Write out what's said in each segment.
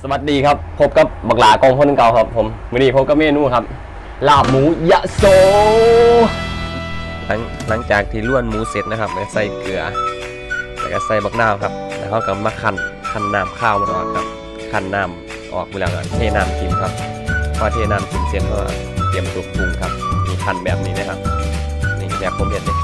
สวัสดีครับ พบกับบักหลากองคนเก่าครับ ผมวันนี้พบกับเมนูครับ ลาบหมูยะโซหลังหลังจากที่ล้วนหมูเสร็จนะครับใส่เกลือแล้วก็ใส่บักนาวครับ แล้วเขาก็มาคั้นคั้นน้ำข้าวมันออกครับคั้นน้ำออกไปแล้วก็เทน้ำกินครับพอเทน้ำกินเสร็จก็เตรียมตัวปรุงครับมีคั้นแบบนี้นะครับนี่แบบผมเห็นเลย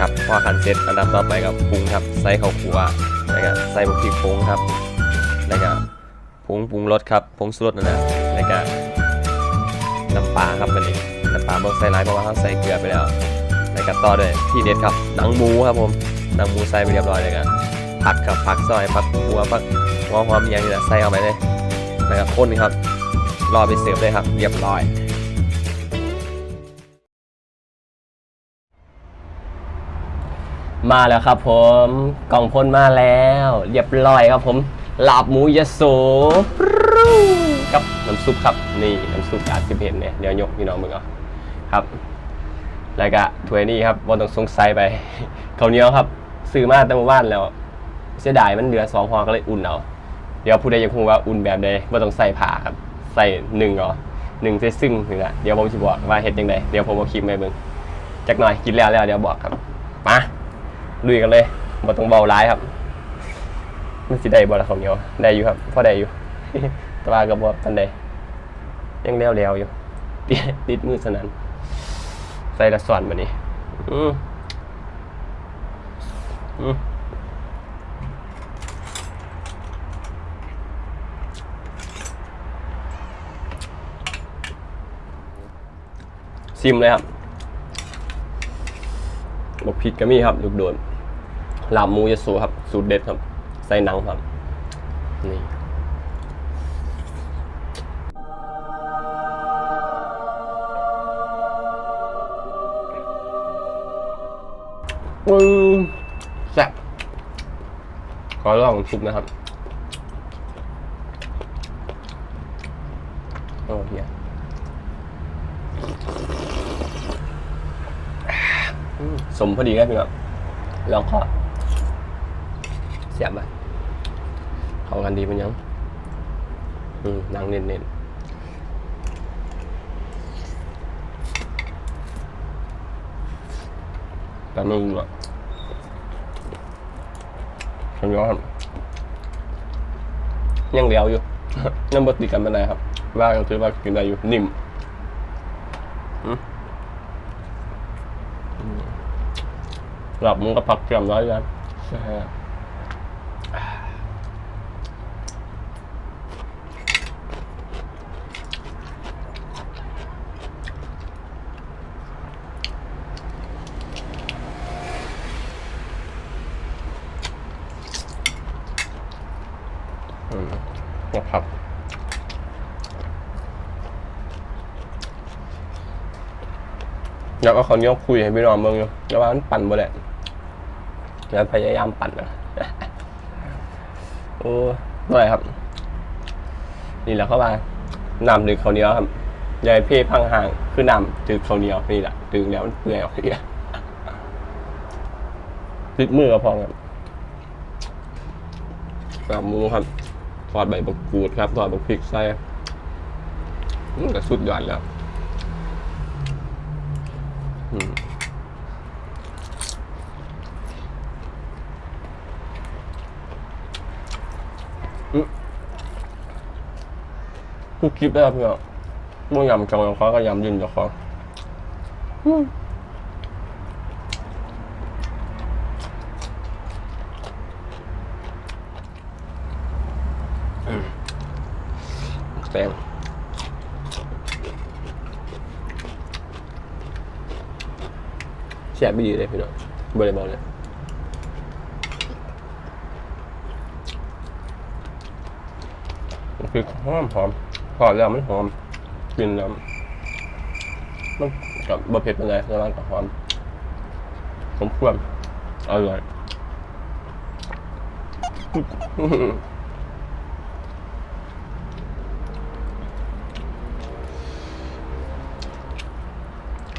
ครับพอคั้นเสร็จอันดับต่อไปก็ปรุงครับใส่ข้าวคั่วแล้วก็ใส่บุกพริกผงครับแล้วก็ผงปรุงรสครับผงชูรสนั่นแหละแล้วก็น้ำปลาครับวันนี้น้ำปลาบอกใส่หลายเพราะว่าเขาใส่เกลือไปแล้วแล้วก็ต่อด้วยที่เด็ดครับหนังหมูครับผมหนังหมูใส่ไปเรียบร้อยเลยครับผักครับผักซอยผักบัวผักหัวหอมอย่างนี้แหละใส่เข้าไปเลยแล้วก็ข้นครับรอไปเสิร์ฟเลยครับ เรียบร้อย มาแล้วครับผมกล่องพ่นมาแล้ว เรียบร้อยครับผมลาบหมูยะโซปรู๊กับน้ำซุปครับนี่น้ำซุปอาจจะเห็นเนี่ยเดี๋ยวยกพี่น้องมึงเอาครับ แล้วก็ถ้วยนี้ครับบนต้องสงสัยไปข้าวเหนียวครับ ซื้อมาแต่เมื่อวานแล้ว เสียดายมันเหลือสองพอก็เลยอุ่นเอาเดี๋ยวผู้ใดอยากรู้ว่าอุ่นแบบใดว่าต้องใส่ผ้าครับ ใส่หนึ่งเหรอหนึ่งใส่ซึ่งเหนือเดี๋ยวผมจะบอกว่าเห็ดยังไงเดี๋ยวผมเอาคลิปมาให้เบิ่งจักหน่อยกินแล้วแล้วเดี๋ยวบอกครับมา ลุยกันเลยบ่ต้องเบาร้ายครับ มันสิได้บ่ละของเหนียวได้อยู่ครับพอได้อยู่ตว่ากับ่ทันใดยังแล้วแล้วอยู่ติดติดมือสนั้นใส่ละส่วนมานี่อืมอืมซิมเลยครับบอกพริกก็มีครับลูกโดน ลาบหมูยะโสครับ สูตรเด็ดครับ ใส่หนังครับ นี่ปึ้งแซ่บขอลองซุปนะครับโอ้เฮียสมพอดีครับพี่น้องแล้วก็เสียบไปเข้ากันดีเป็นยัง อืมนังเน้นๆแต่ไม่รู้อะฉันย้อนยังเหลียวอยู่ยังบดติดกันไม่ได้ครับ ว่าก็ถือว่ากินได้อยู่นิ่มหลับมึงก็พักเตรียมไว้กันใช่ อยากเอาคนนี้คุยให้พี่น้องเมืองอยู่แล้วว่ามันปั่นบ่แหละแล้วพยายามปั่นนะโอ้ด้วยครับ นี่แหละเข้ามาน้ำดึกข้าเนียครับยายเพ่พังห่างคือน้ำดึกข้าเนียวนี่แหละดึกแล้วมันเปื่อยออกทีติดมือก็พอครับกับมูครับทอดใบบักกูดครับทอดบักพริกใส่อืมแต่สุดยอดแล้ว อืมคือคลิปได้ครับพี่น้องยำจองกับเขาก็ยำยืนกับเขาอืมแซง แซ่บไม่ดีเลยพี่น้องบริบอลเลยคือหอมหอมพอแล้วมันหอมกลินแล้วมันกับบะเผ็ดเป็นไรแล้วมันก็หอมผมควรอร่อย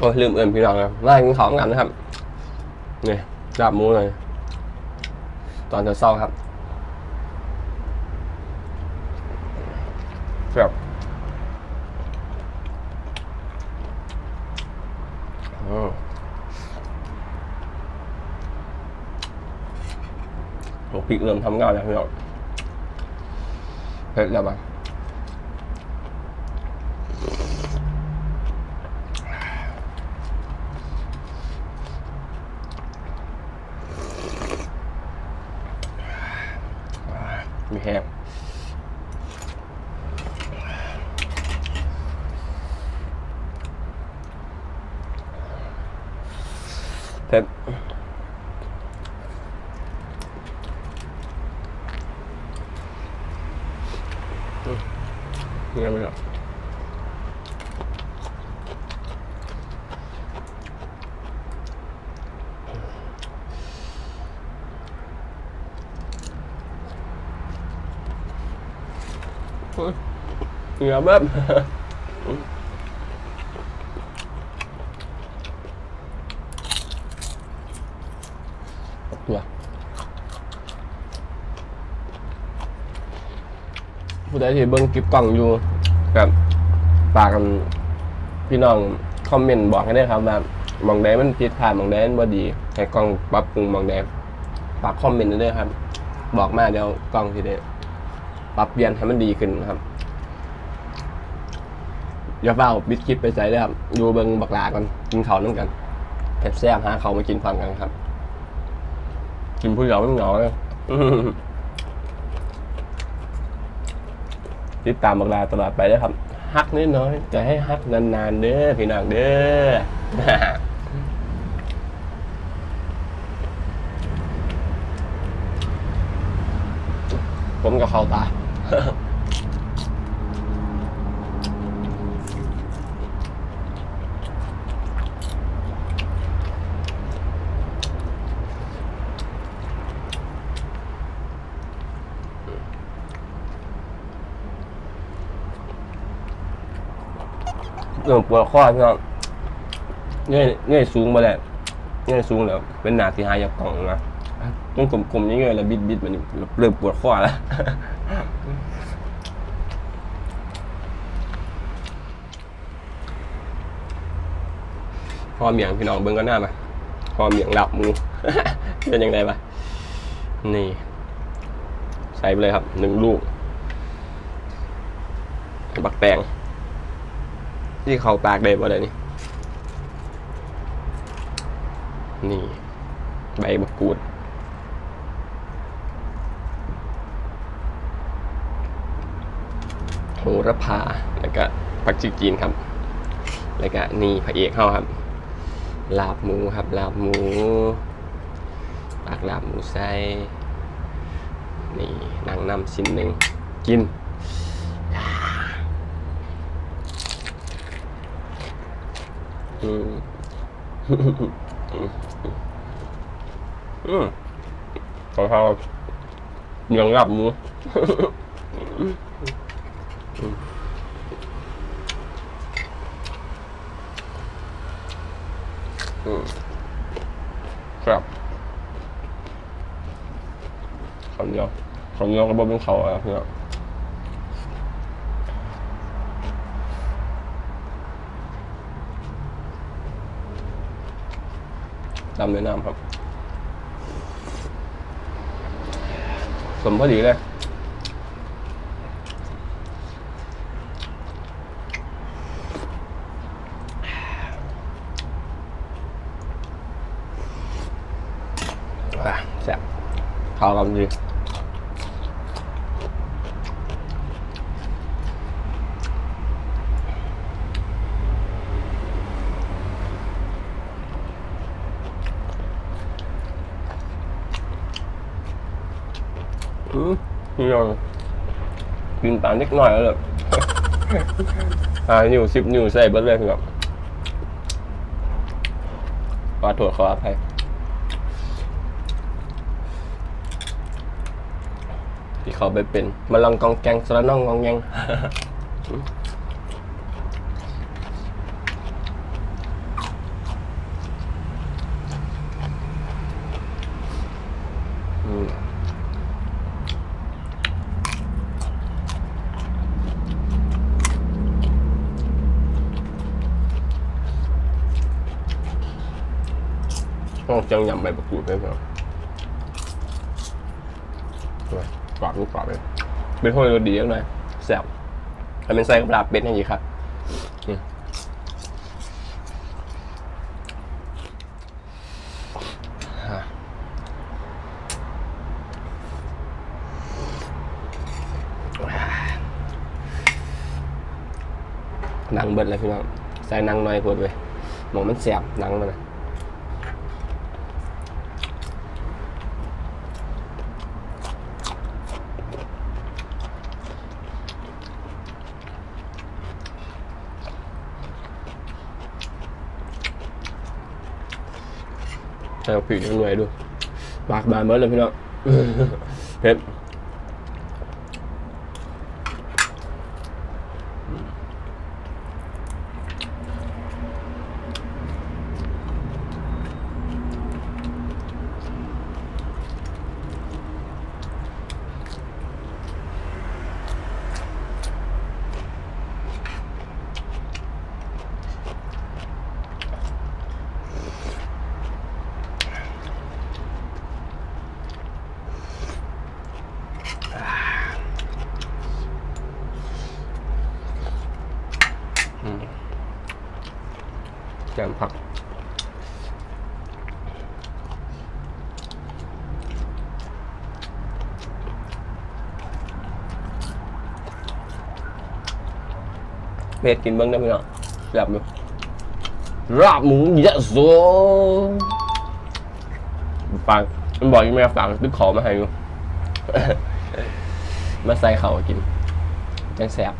โอ้ลืมเอื่นพี่น้องนะมากินของกันนะครับนี่ลาบหมูเลยตอนจะเช้าครับแบบอืมโหพริกเริ่มทำงานแล้วพี่น้องเผ็ดแล้วปะมีแห้ง เผ็ เหงื่อแบบตัวผู้ใดที่เบิ่งคลิปกล่องอยู่กับฝากกันพี่น้องคอมเมนต์บอกให้ได้ครับว่ามองใดมันผิดพลาดมองใดมันบ่ดีให้กล้องปรับปรุงมองใดฝากคอมเมนต์ด้วยครับ บอกมาเดี๋ยวกล้องสิได้ ปรับเปลี่ยนให้มันดีขึ้นครับอย่าเฝ้าบิดคลิปไปใส่เลยครับดูเบิงบักลาก่อนกินเขาน้ำกันแซ่บๆหาเขามากินความกันครับ กินผู้เดียวไม่เหงาเลยอื้อหือติดตามบักลาตลอดไปเลยครับฮักนิดน้อยจะให้ฮักนานๆเด้อพี่น้องเด้อผมกับเขาตา เรื่องปวดข้อพี่น้องเงยเงยสูงมาแล้วเงยสูงแล้ว เป็นหนาที่หายจากกล่องนะต้องกลมๆเงยๆแล้วบิดบิดๆมันนี่เริ่มปวดข้อแล้ว พอเมียงพี่น้องเบิ้งก็หน้ามาพอเมียงหลับมูเป็นยังไงปะนี่ ใส่ไปเลยครับหนึ่งลูกบักแตงที่เขาปากได้บ่ได้นี่นี่ ใบมะกรูดโหระพาแล้วก็ผักชีจีนครับ แล้วก็นี่พระเอกเข้าครับ ลาบหมูครับลาบหมูปากลาบหมูไส้นี่นางนำชิ้นหนึ่งกินอืมอืมของเขาเหนียงหลับหมูอืมครับ ข้าวเหนียวข้าวเหนียวก็บ่เป็นเขาวอะพี่น้องดำในน้ำครับ สมพอดีเลยอะแซ่บ ข้าวกันดีอืมนี่ยังกินตามนิดหน่อยแล้วเลยอ่านิ้วสิบนิ้วใส่เบิดเลยครับขอโทษขออภัย ที่เขาไปเป็นมาลองกองแกงสระน่องกองแงงจังยำใบประกูดไหมครับ ล่าปากลูกปากเลยเป็นห้องรสดียังไงแซ่บถ้าเป็นไส้กับลาบเป็ดอย่างนี้ครับนี่ฮะหนังเบิดเลยพี่น้องใส่หนังน่อยพอดเว้ยมองมันแสบหนังมันนะ ใส่ผิวยังหน่วยดูปากบานเบิดเลยพี่น้อง เผ็ด แกงผักเผ็ดกินเบิ้งได้ไหมเนาะแบบอยู่ราบหมูยะโสฟังมันบอกยังไม่ฝากตึกขอมาให้อยู่มาใส่เขากิน จังแสบ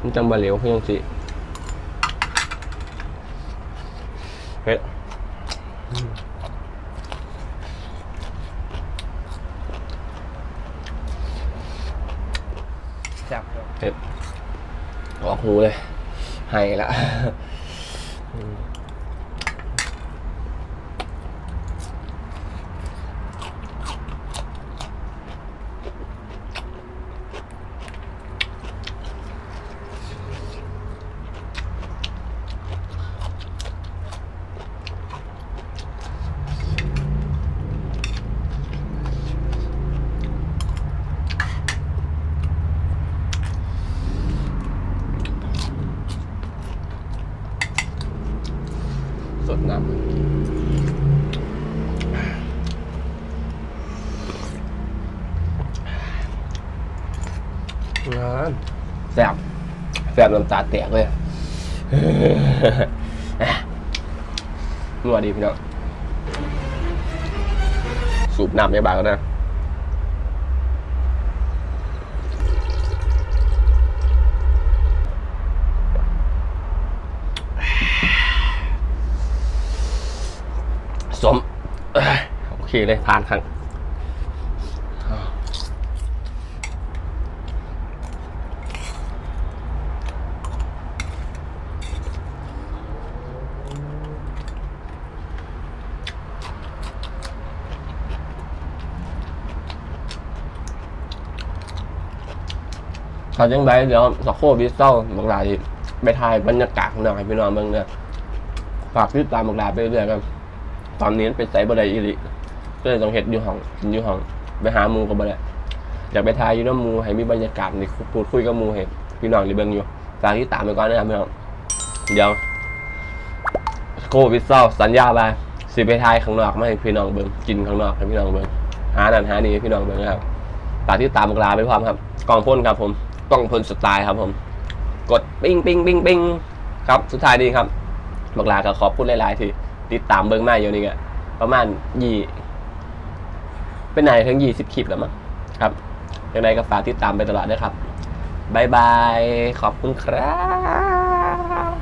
มันจังบะเหลวเพียงสิเฮ้ยแซ่บเผ็ดออกหูเลยให้ละานแซ่บแซ่บน้ำตาแตกเลยนัวดีพี่น้องสูบน้ำในบาทก็นะสมโอเคเลยผ่านครั้ง เขาจังไดเดี๋ยวสักโคบิสเซลบางรายไปถ่ายบรรยากาศข้างนอกพี่น้องเบิ่งเนี่ยฝากติดตามบางรายไปเรื่อยกันตอนนี้ไปใส่บไดอีหลิก็เลยต้องเฮ็ดอยู่ห้องกินอยู่ห้องไปหาหมูก็บ่ได้อยากไปทายอยู่น้ำหมูให้มีบรรยากาศนี่พูดคุยกับหมูให้พี่น้องได้เบิ่งอยู่ฝากที่ตามไปก่อนนะครับพี่น้องเดี๋ยวโควิดเศร้าสัญญาไปสิไปทายข้างนอกมาให้พี่น้องเบิ่งกินข้างนอกให้พี่น้องเบิ่งหานันหานี่พี่น้องเบิ่งนะครับฝากที่ตามกลาไปพร้อมครับกองพ่นครับผม กล้องพ่นสไตล์ครับผม กดปิ้งปิ้งปิ้งปิ้งครับสุดท้ายนี้ครับบักลาก็ขอบคุณหลาย ๆ ที่ติดตามเบิ่งมาอยู่นี่ก็ประมาณยี่เป็นไหนถึงยี่สิบคลิปแล้วมั้งครับยังไงก็ฝากติดตามไปตลอดด้วยครับบายบาย ขอบคุณครับ